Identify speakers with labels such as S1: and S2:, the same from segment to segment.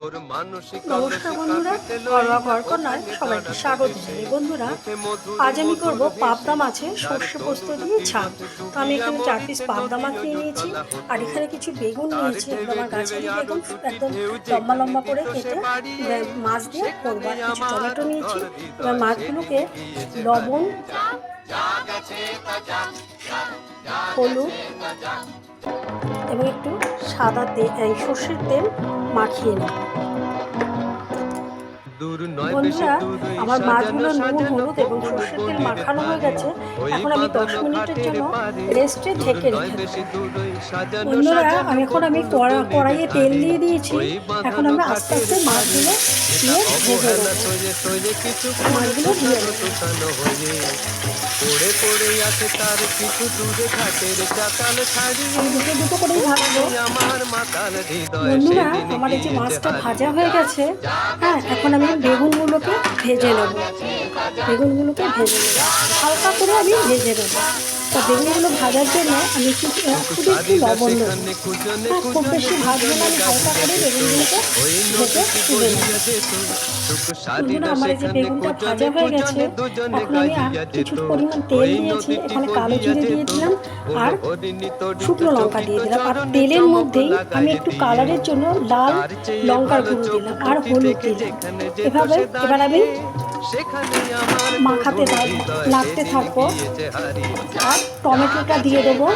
S1: নমস্কার বন্ধুরা ঘরোয়া ঘরকন্যায় সবাইকে স্বাগত জানাই। বন্ধুরা আজ আমি করব পাবদা মাছের সর্ষে পোস্ত দিয়ে ঝাল তো আমি এখানে চার পিস পাবদা মাছ নিয়ে নিয়েছি আর এখানে কিছু বেগুন নিয়েছি আমার গাছের বেগুন একদম লম্বা লম্বা করে কেটে মাছ দিয়ে করব আর কিছু টমেটো নিয়েছি। এবার মাছগুলোকে লবণ হলুদ এবং একটু সাদা তেল সর্ষের তেল মাখিয়ে নেব। বন্ধুরা আমার মাছগুলো নুন হলুদ এবং সর্ষের তেল মাখানো হয়ে গেছে। এখন আমি দশ মিনিটের জন্য রেস্টে ঢেকে রেখে বন্ধুরা আমি এখন আমি কড়াইয়ে তেল দিয়ে দিয়েছি। এখন আমরা আস্তে আস্তে মাছগুলো দিয়ে ভেজে মাছগুলো দিয়ে
S2: পড়ে পড়ে আছে তার কিছু দূরে ঘাটের চাতাল ছাড়ি।
S1: দুটো দুটো করেই ভাজবো।
S2: আমার মাতাল হৃদয়
S1: বন্ধুরা আমার এই যে মাছটা ভাজা হয়ে গেছে হ্যাঁ এখন আমি বেগুনগুলোকে ভেজে নেব। বেগুনগুলোকে ভেজে নেব। হালকা করে আমি ভেজে নেব। তো বেগুনগুলো ভাজার জন্য আমি একটু শুধু একটু লবণ দেবো হ্যাঁ খুব বেশি ভাজবো না আমি হালকা করে বেগুনগুলোকে ভেজে তুলে নেব আমার যে বেগুনটা ভাজা হয়ে গেছে এখন আমি আর কিছু পরিমাণ তেল দিয়েছি এখানে কালো জিরে দিয়ে দিলাম আর শুকনো লঙ্কা দিয়ে দিলাম আর তেলের মধ্যেই আমি একটু কালারের জন্য লাল লঙ্কার গুঁড়ো দিলাম আর হলুদ দিলাম। এভাবে এবার আমি মাখাতে থাকব লাগতে থাকব আর টমেটোটা দিয়ে দেবো।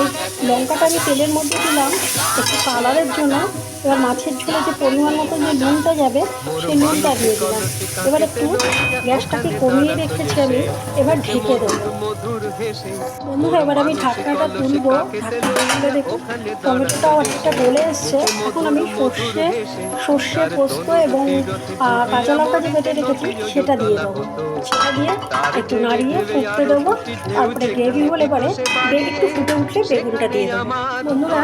S1: এই লঙ্কাটা আমি তেলের মধ্যে দিলাম একটু কালারের জন্য। এবার মাছের ঝোলে যে পরিমাণ মতো যে নুনটা যাবে সেই নুনটা দিয়ে দিলাম। এবার একটু গ্যাসটাকে কমিয়ে রেখেছি আমি এবার ঢেকে দেবো। বন্ধুরা এবার আমি ঢাকনাটা তুলবো। ঢাকনাটা তুলে দেখুন টমেটোটা অনেকটা গলে এসছে। এখন আমি সর্ষে সর্ষে পোস্ত এবং কাঁচা লঙ্কা যে বেটে রেখেছি, সেটা দিয়ে দেবো। সেটা দিয়ে একটু নাড়িয়ে ফুটতে দেবো, তারপরে গ্রেভি হলে পরে বেগ একটু ফুটে উঠলে বেগুনটা দিয়ে দেবো। বন্ধুরা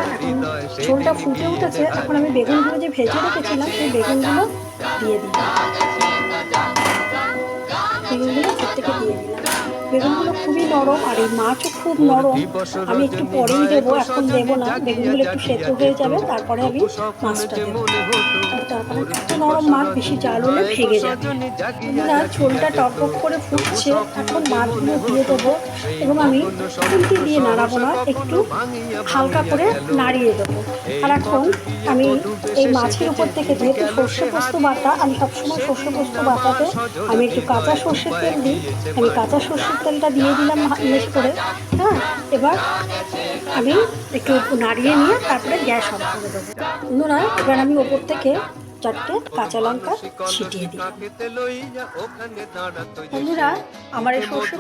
S1: ঝোলটা ফুটে উঠেছে, এখন আমি বেগুনগুলো যে ভেজে রেখেছিলাম, সেই বেগুনগুলো দিয়ে দিই। বেগুনগুলো খুবই নরম আর এই মাছও খুব নরম। আমি একটু পরেই দেবো এখন দেবো না। বেগুনগুলো একটু সেদ্ধ হয়ে যাবে তারপরে আমি মাছটা দেবো। তারপরে একটু নরম মাছ বেশি জাল হলে ভেঙে যাবে। বন্ধুরা ঝোলটা টকবক করে ফুটছে এখন মাছগুলো দিয়ে দেবো এবং আমি খুন্তি দিয়ে নাড়াবো না একটু হালকা করে নাড়িয়ে দেবো। আর এখন আমি এই মাছের উপর থেকে যেহেতু সর্ষে পোস্ত বাটা আমি সবসময় সর্ষে পোস্ত বাটাতে আমি একটু কাঁচা সর্ষের তেল দিই। আমি কাঁচা সর্ষের তেলটা দিয়ে দিলাম বেশি করে। হ্যাঁ এবার আমি একটু নাড়িয়ে নিয়ে তারপরে গ্যাস অফ করে দেবো। বন্ধুরা এবার আমি ওপর থেকে চারটে কাঁচা লঙ্কা ছিটিয়ে দিই। বন্ধুরা, আমার এই সর্ষে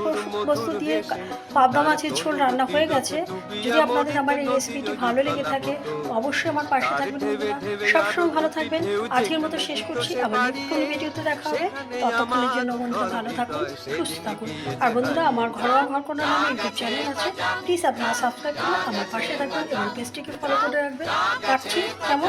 S1: পোস্ত- দিয়ে পাবদা মাছের ঝোল রান্না হয়ে গেছে। যদি আপনাদের আমার এই রেসিপিটি ভালো লেগে থাকে, অবশ্যই আমার পাশে থাকবেন সবসময় ভালো থাকবেন। আজকের মতো শেষ করছি। আবার নতুন ভিডিওতে দেখা হবে। ততক্ষণের জন্য বন্ধুরা ভালো থাকুন, সুস্থ থাকুন। আর বন্ধুরা, আমার ঘরোয়া ঘর কোনো নামে ইউটিউব চ্যানেল আছে। প্লিজ আপনারা সাবস্ক্রাইব করুন, আমার পাশে থাকবেন এবং পেজটিকে ফলো করে রাখবেন। রাখছি। কেমন?